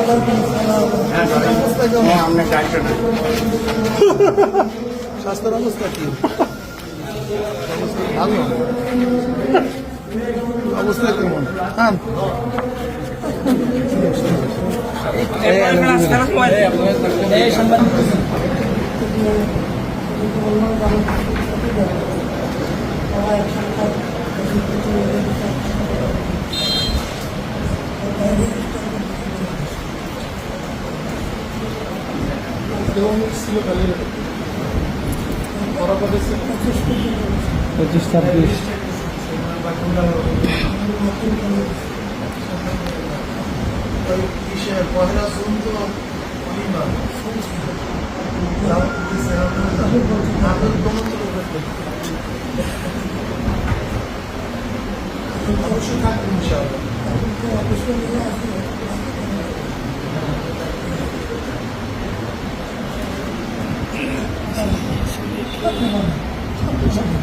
অবস্থা কেমন? হ্যাঁ আপনার ডাক্তার না স্বাস্থ্যের অবস্থা কি ভালো অবস্থা কেমন হ্যাঁ পঁচিশ ছাব্বিশ। পয়লা জুন তো শনিবার অবশ্যই থাকবেন ইনশাআল্লাহ 첫 번째, 첫 번째.